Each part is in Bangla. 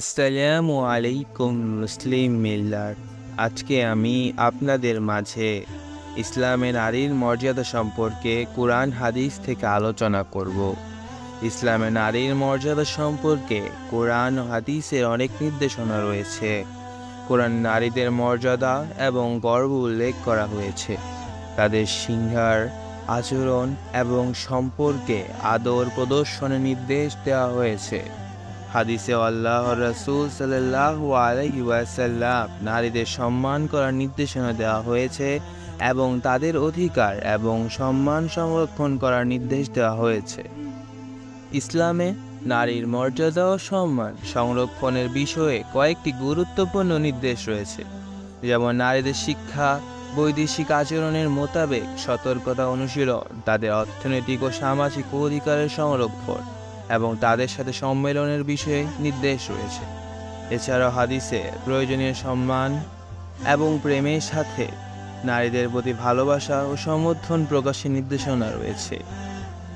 আসসালামু আলাইকুম মুসলিম মিল্লার, আজকে আমি আপনাদের মাঝে ইসলামে নারীর মর্যাদা সম্পর্কে কোরআন হাদিস থেকে আলোচনা করব। ইসলামে নারীর মর্যাদা সম্পর্কে কোরআন ও হাদিসের অনেক নির্দেশনা রয়েছে। কোরআন নারীদের মর্যাদা এবং গর্ব উল্লেখ করা হয়েছে। তাদের সিংহার আচরণ এবং সম্পর্কে আদর প্রদর্শনের নির্দেশ দেওয়া হয়েছে। হাদিসে আল্লাহ রসুল ওয়াসাল্লাম নারীদের সম্মান করার নির্দেশনা দেওয়া হয়েছে এবং তাদের অধিকার এবং সম্মান সংরক্ষণ করার নির্দেশ দেওয়া হয়েছে। ইসলামে নারীর মর্যাদা ও সম্মান সংরক্ষণের বিষয়ে কয়েকটি গুরুত্বপূর্ণ নির্দেশ রয়েছে। যেমন নারীদের শিক্ষা, বৈদেশিক আচরণের মোতাবেক সতর্কতা অনুশীলন, তাদের অর্থনৈতিক ও সামাজিক অধিকারের সংরক্ষণ এবং তাদের সাথে সম্মেলনের বিষয়ে নির্দেশ রয়েছে। এছাড়াও হাদিসে প্রয়োজনীয় সম্মান এবং প্রেমের সাথে নারীদের প্রতি ভালোবাসা ও সমর্থন প্রকাশের নির্দেশনা রয়েছে।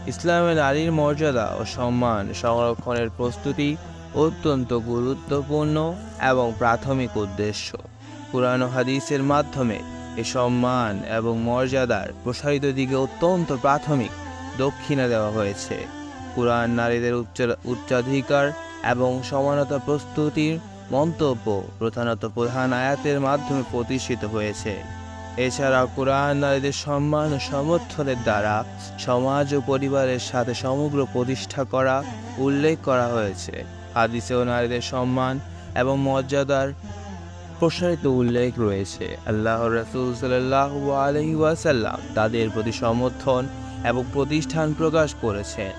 ইসলামে নারীর মর্যাদা ও সম্মান সংরক্ষণের প্রস্তুতি অত্যন্ত গুরুত্বপূর্ণ এবং প্রাথমিক উদ্দেশ্য। পুরানো হাদিসের মাধ্যমে এ সম্মান এবং মর্যাদার প্রসারিত দিকে অত্যন্ত প্রাথমিক দক্ষিণা দেওয়া হয়েছে। কুরআন নারীদের উচ্চ উচ্চাধিকার এবং সমানতা প্রস্তুতির মন্তব্য প্রধানত প্রধান আয়াতের মাধ্যমে প্রতিষ্ঠিত হয়েছে। এছাড়া কোরআন নারীদের সম্মান ও সমর্থনের দ্বারা সমাজ ও পরিবারের সাথে সমগ্র প্রতিষ্ঠা করা, উল্লেখ করা হয়েছে। হাদিসেও নারীদের সম্মান এবং মর্যাদার প্রসারিত উল্লেখ রয়েছে। আল্লাহ রসুল সাল্লাহ আলহি ওয়াসাল্লাম তাদের প্রতি সমর্থন এবং প্রতিষ্ঠান প্রকাশ করেছেন।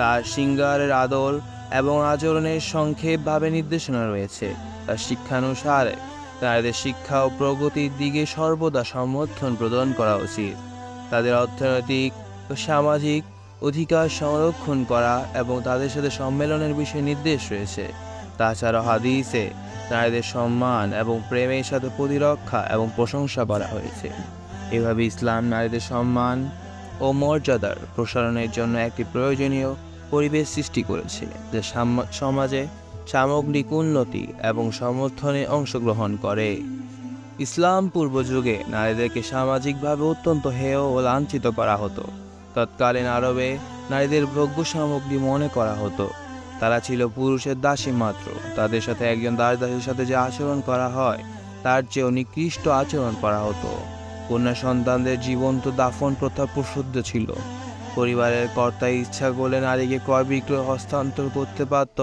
তার সিঙ্গারের আদল এবং আচরণের সংক্ষেপভাবে নির্দেশনা রয়েছে। তার শিক্ষানুসারে তাদের শিক্ষা ও প্রগতির দিকে সর্বদা সমর্থন প্রদান করা উচিত। তাদের অর্থনৈতিক ও সামাজিক অধিকার সংরক্ষণ করা এবং তাদের সাথে সম্মেলনের বিষয়ে নির্দেশ রয়েছে। তাছাড়া হাদিসে নারীদের সম্মান এবং প্রেমের সাথে প্রতিরক্ষা এবং প্রশংসা করা হয়েছে। এভাবে ইসলাম নারীদের সম্মান ও মর্যাদার প্রসারণের জন্য একটি প্রয়োজনীয় পরিবেশ সৃষ্টি করেছে যা সাম- সমাজে সামগ্রিক উন্নতি এবং সমর্থনে অংশগ্রহণ করে। ইসলাম পূর্ব যুগে নারীদেরকে সামাজিকভাবে অত্যন্ত হেয় ও লাঞ্ছিত করা হতো। তৎকালীন আরবে নারীদের ভোগ্য সামগ্রী মনে করা হতো। তারা ছিল পুরুষের দাসী মাত্র। তাদের সাথে একজন দাস দাসীর সাথে যে আচরণ করা হয়, তার চেয়েও নিকৃষ্ট আচরণ করা হতো। কন্যা সন্তানদের জীবন্ত দাফন প্রথা প্রসিদ্ধ ছিল। পরিবারের কর্তা ইচ্ছা করলে নারীকে ক্রয় বিক্রয় হস্তান্তর করতে পারত।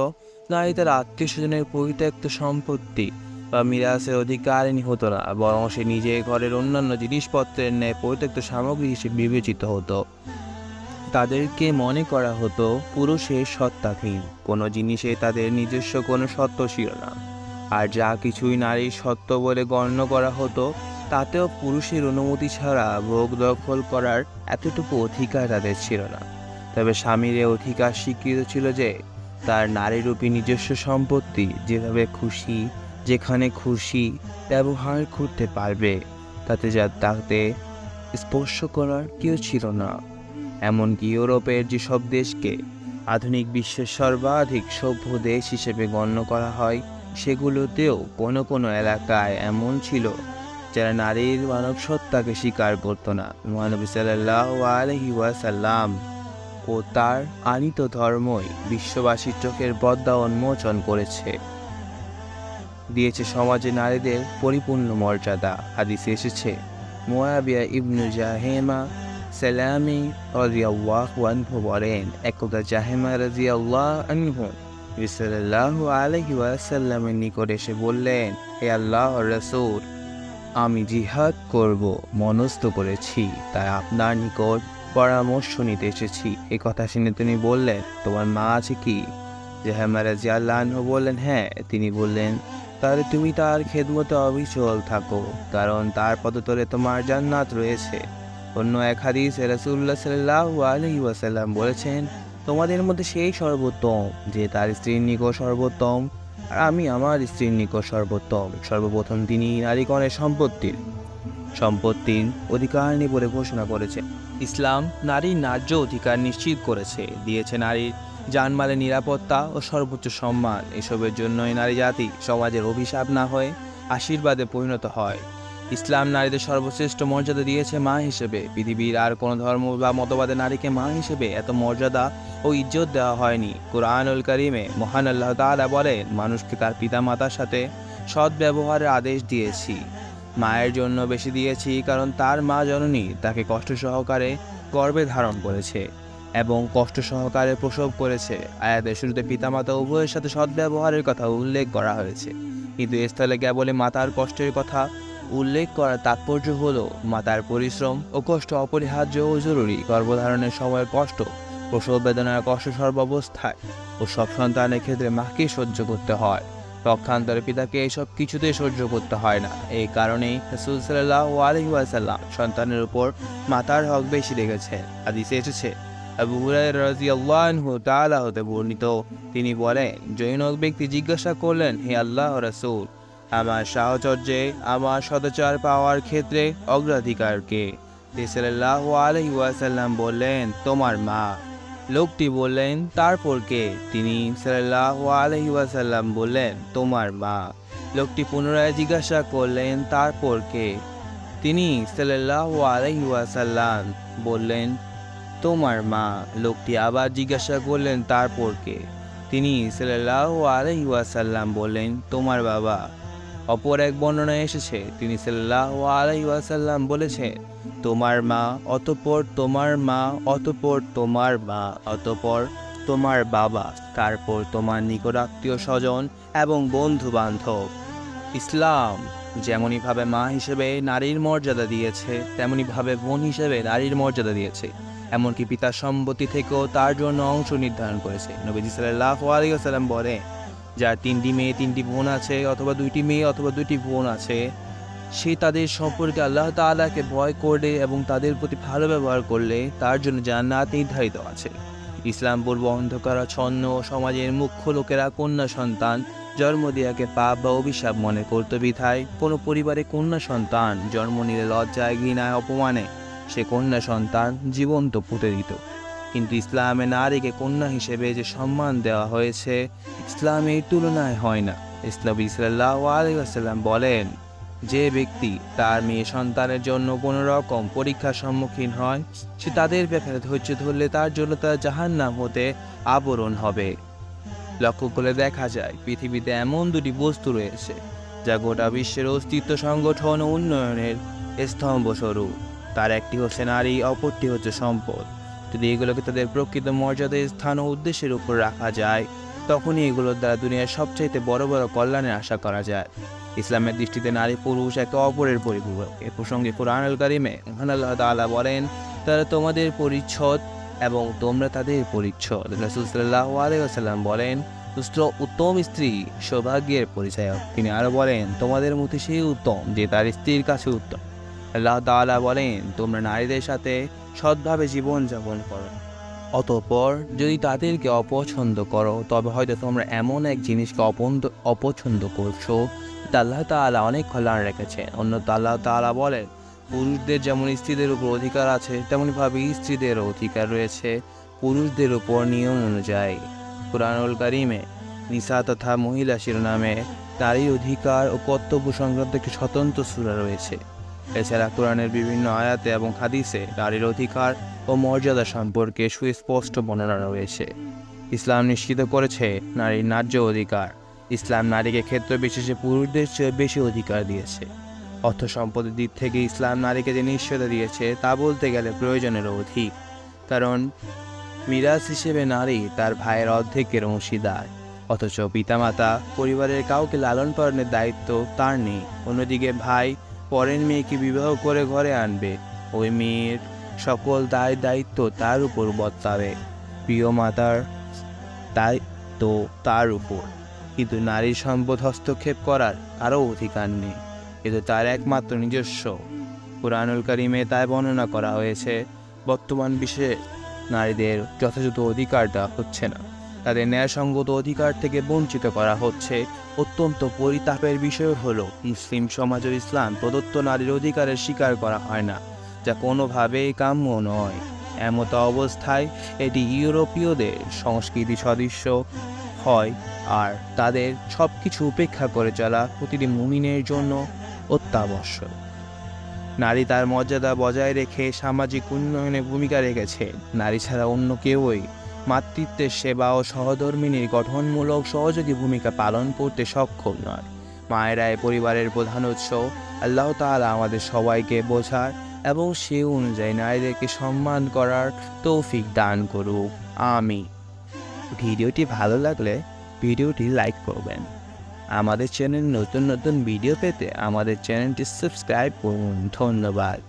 নারী তার আত্মীয় স্বজনের পরিত্যক্ত সম্পত্তি বা মিরাসের অধিকারিণী হতো না, বরং সে নিজে ঘরের অন্যান্য জিনিসপত্রের ন্যায় পরিত্যক্ত সামগ্রী হিসেবে বিবেচিত হতো। তাদেরকে মনে করা হতো, পুরুষের সত্তাধীন কোনো জিনিসে তাদের নিজস্ব কোনো সত্য ছিল না। আর যা কিছুই নারীর সত্য বলে গণ্য করা হতো তাতেও পুরুষের অনুমতি ছাড়া ভোগ দখল করার এতটুকু অধিকার তাদের ছিল না। তবে স্বামীর এ অধিকার স্বীকৃত ছিল যে, তার নারীরূপী নিজস্ব সম্পত্তি যেভাবে খুশি, যেখানে খুশি ব্যবহার করতে পারবে, তাতে যা তাতে স্পর্শ করার কেউ ছিল না। এমনকি ইউরোপের যেসব দেশকে আধুনিক বিশ্বের সর্বাধিক সভ্য দেশ হিসেবে গণ্য করা হয়, সেগুলোতেও কোনো কোনো এলাকায় এমন ছিল যারা নারীর মানব সত্তাকে স্বীকার করতো না। মহানবী সাল্লাহ আলহি ওয়াসাল্লাম ও তার আনিত ধর্মই বিশ্ববাসীর চোখের পদ্মা উন্মোচন করেছে। দিয়েছে সমাজে নারীদের পরিপূর্ণ মর্যাদা। হাদিসে এসেছে, মোয়াবিয়া ইবনু জাহেমা সালামি রাজিয়াল্লাহ বলেন, একদা জাহেমা রাজিয়াল্লাহ আনহু বিসাল্লাহু আলহি ওয়াসাল্লামের নিকট এসে বললেন, হে আল্লাহ রসুল আমি জিহাদ করব, মনস্থ করেছি, তাই আপনার নিকট পরামর্শ নিতে এসেছি। এই কথা শুনে তিনি বললেন, তোমার মা আছে কি? জাহেমা আনহু বললেন হ্যাঁ। তিনি বললেন, তাহলে তুমি তার খেদমতে অবিচল থাকো, কারণ তার পদতলে তোমার জান্নাত রয়েছে। অন্য এক হাদিস রাসূলুল্লাহ সাল্লাল্লাহু আলাইহি ওয়াসাল্লাম বলেছেন, তোমাদের মধ্যে সেই সর্বোত্তম, যে তার স্ত্রীর নিকট সর্বোত্তম আর আমি আমার স্ত্রীর নিকট সর্বোত্তম, সর্বপ্রথম তিনি নারীগণের সম্পত্তির সম্পত্তির অধিকার নিয়ে বলে ঘোষণা করেছে। ইসলাম নারীর ন্যায্য অধিকার নিশ্চিত করেছে, দিয়েছে নারীর জানমালের নিরাপত্তা ও সর্বোচ্চ সম্মান। এসবের জন্যই নারী জাতি সমাজের অভিশাপ না হয়ে আশীর্বাদে পরিণত হয়। ইসলাম নারীদের সর্বশ্রেষ্ঠ মর্যাদা দিয়েছে মা হিসেবে। পৃথিবীর আর কোনো ধর্ম বা মতবাদে নারীকে মা হিসেবে এত মর্যাদা ও ইজ্জত দেওয়া হয়নি। কোরআনুল করিমে মহান আল্লাহ তাআলা বলেন, মানুষকে তার পিতা মাতার সাথে সৎ ব্যবহারের আদেশ দিয়েছি। মায়ের জন্য বেশি দিয়েছি কারণ তার মা জননী তাকে কষ্ট সহকারে গর্বে ধারণ করেছে এবং কষ্ট সহকারে প্রসব করেছে। আয়াতের শুরুতে পিতামাতা উভয়ের সাথে সদ্ব্যবহারের কথা উল্লেখ করা হয়েছে। কিন্তু স্থলে কেবলে মাতার কষ্টের কথা উল্লেখ করার তাৎপর্য হলো মাতার পরিশ্রম ও কষ্ট অপরিহার্য ও জরুরি। গর্ভধারণের সময়ের কষ্ট প্রসব বেদনার কষ্ট সর্বাবস্থায় ও সব সন্তানের ক্ষেত্রে মাকে সহ্য করতে হয়। পক্ষান্তরে পিতাকে এসব কিছুতেই সহ্য করতে হয় না। এই কারণেই রসুল সাল্লাহ আলহিউসাল্লাম সন্তানের উপর মাতার হক বেশি রেখেছেন। আদিসে এসেছে হতে বর্ণিত। তিনি বলেন জৈনক ব্যক্তি জিজ্ঞাসা করলেন, হে আল্লাহ রাসূল আমার সাহচর্যে, আমার সদাচার পাওয়ার ক্ষেত্রে অগ্রাধিকারকে। সাল্লাহ আলহি ওয়াসাল্লাম বললেন, তোমার মা। লোকটি বললেন, তারপর কে? তিনি সাল্লাহ আলহি ওয়াসাল্লাম বললেন, তোমার মা। লোকটি পুনরায় জিজ্ঞাসা করলেন, তারপর কে? তিনি সাল্লাহ আলহি ওয়াসাল্লাম বললেন, তোমার মা। লোকটি আবার জিজ্ঞাসা করলেন, তারপর কে? তিনি সাল্লাহ আলহি ওয়াসাল্লাম বললেন, তোমার বাবা। অপর এক বর্ণনায় এসেছে, তিনি সাল্লাহ আলহি ওয়াসাল্লাম বলেছেন, তোমার মা, অতপর তোমার মা, অতপর তোমার মা, অতপর তোমার বাবা, তারপর তোমার নিকট আত্মীয় স্বজন এবং বন্ধু বান্ধব ইসলাম যেমনইভাবে মা হিসেবে নারীর মর্যাদা দিয়েছে তেমনইভাবে বোন হিসেবে নারীর মর্যাদা দিয়েছে। এমনকি পিতার সম্পত্তি থেকেও তার জন্য অংশ নির্ধারণ করেছে। নবীজি সাল্লাহ আলিয়াল্লাম বলে যার তিনটি মেয়ে, তিনটি বোন আছে, অথবা দুইটি মেয়ে অথবা দুইটি বোন আছে, সে তাদের সম্পর্কে আল্লাহ তাআলাকে ভয় করলে এবং তাদের প্রতি ভালো ব্যবহার করলে তার জন্য জান্নাত নির্ধারিত আছে। ইসলাম পূর্ব অন্ধকারাচ্ছন্ন সমাজের মুখ্য লোকেরা কন্যা সন্তান, জন্ম দিয়াকে পাপ বা অভিশাপ মনে করত বিধায়। কোনো পরিবারে কন্যা সন্তান জন্ম নিলে লজ্জায়, ঘৃণায়, অপমানে সে কন্যা সন্তান জীবন্ত পুঁতে দিত। কিন্তু ইসলামে নারীকে কন্যা হিসেবে যে সম্মান দেওয়া হয়েছে, ইসলামের তুলনায় হয় না। ইসলাম ইসলাল্লাহ আলাইসাল্লাম বলেন, যে ব্যক্তি তার মেয়ে সন্তানের জন্য কোনো রকম পরীক্ষার সম্মুখীন হয়, সে তাদের ব্যাপারে ধৈর্য ধরলে তার জন্য তার জাহান্নাম হতে আবরণ হবে। লক্ষ্য করে দেখা যায়, পৃথিবীতে এমন দুটি বস্তু রয়েছে, যা গোটা বিশ্বের অস্তিত্ব সংগঠন ও উন্নয়নের স্তম্ভস্বরূপ। তার একটি হচ্ছে নারী, অপরটি হচ্ছে সম্পদ। যদি এগুলোকে তাদের প্রকৃত মর্যাদা স্থান ও উদ্দেশ্যের উপর রাখা যায়, তখনই এগুলোর দ্বারা দুনিয়ার সবচাইতে বড় বড় কল্যাণের আশা করা যায়। ইসলামের দৃষ্টিতে নারী পুরুষ একে অপরের পরিপূরক। এ প্রসঙ্গে কোরআন আল কারিমে মহান আল্লাহ বলেন, তারা তোমাদের পরিচ্ছদ এবং তোমরা তাদের পরিচ্ছদ। রসুল সাল্লাহ আলাইসাল্লাম বলেন উত্তম স্ত্রী সৌভাগ্যের পরিচয়ক। তিনি আরও বলেন, তোমাদের মধ্যে সেই উত্তম যে তার স্ত্রীর কাছে উত্তম। আল্লাহ তাআলা বলেন, তোমরা নারীদের সাথে সৎভাবে জীবনযাপন করো। অতঃপর যদি তাদেরকে অপছন্দ করো, তবে হয়তো তোমরা এমন এক জিনিসকে অপন্দ, অপছন্দ করছ আল্লাহ তাআলা অনেক কল্যাণ রেখেছে। অন্য আল্লাহ তাআলা বলেন পুরুষদের যেমন স্ত্রীদের উপর অধিকার আছে, তেমনইভাবে স্ত্রীদেরও অধিকার রয়েছে পুরুষদের উপর নিয়ম অনুযায়ী। কুরআনুল কারিমে, নিসা তথা মহিলা শিরোনামে নারীর অধিকার ও কর্তব্য সংক্রান্ত একটি স্বতন্ত্র সূরা রয়েছে। এছাড়া কোরআনের বিভিন্ন আয়াতে এবং হাদিসে নারীর অধিকার ও মর্যাদা সম্পর্কে সুস্পষ্ট বর্ণনা রয়েছে। ইসলাম নিশ্চিত করেছে নারীর ন্যায্য অধিকার। ইসলাম নারীকে ক্ষেত্র বিশেষে পুরুষদের চেয়ে বেশি অধিকার দিয়েছে। অর্থ সম্পদের দিক থেকে ইসলাম নারীকে যে নিশ্চয়তা দিয়েছে তা বলতে গেলে প্রয়োজনেরও অধিক। কারণ মিরাজ হিসেবে নারী তার ভাইয়ের অর্ধেকের অংশীদার। অথচ পিতামাতা পরিবারের কাউকে লালন পালনের দায়িত্ব তার নেই। অন্যদিকে ভাই পরের মেয়েকে বিবাহ করে ঘরে আনবে। ওই মেয়ের সকল দায় দায়িত্ব তার উপর বর্তাবে। প্রিয় মাতার দায়িত্ব তার উপর। কিন্তু নারীর সম্পদ হস্তক্ষেপ করার কারও অধিকার নেই। কিন্তু তার একমাত্র নিজস্ব। কোরআনুল কারিমে তাই বর্ণনা করা হয়েছে, বর্তমান বিশ্বে নারীদের যথাযথ অধিকার দেওয়া হচ্ছে না। তাদের ন্যায়সঙ্গত অধিকার থেকে বঞ্চিত করা হচ্ছে। অত্যন্ত পরিতাপের বিষয় হলো, মুসলিম সমাজ ও ইসলাম প্রদত্ত নারীর অধিকারের স্বীকার করা হয় না, যা কোনোভাবেই কাম্য নয়। এমতো অবস্থায় এটি ইউরোপীয়দের সংস্কৃতি সদৃশ্য হয় আর তাদের সব কিছু উপেক্ষা করে চলা প্রতিটি মুমিনের জন্য অত্যাবশ্যক। নারী তার মর্যাদা বজায় রেখে সামাজিক উন্নয়নে ভূমিকা রেখেছে। নারী ছাড়া অন্য কেউই মাতৃত্বের সেবা ও সহধর্মিনীর গঠনমূলক সহযোগী ভূমিকা পালন করতে সক্ষম নয়। মায়েরাই পরিবারের প্রধান উৎস। আল্লাহ তাআলা আমাদের সবাইকে বোঝার এবং সে অনুযায়ী নারীদেরকে সম্মান করার তৌফিক দান করুক। আমি ভিডিওটি ভালো লাগলে ভিডিওটি লাইক করবেন। আমাদের চ্যানেল নতুন নতুন ভিডিও পেতে আমাদের চ্যানেলটি সাবস্ক্রাইব করুন। ধন্যবাদ।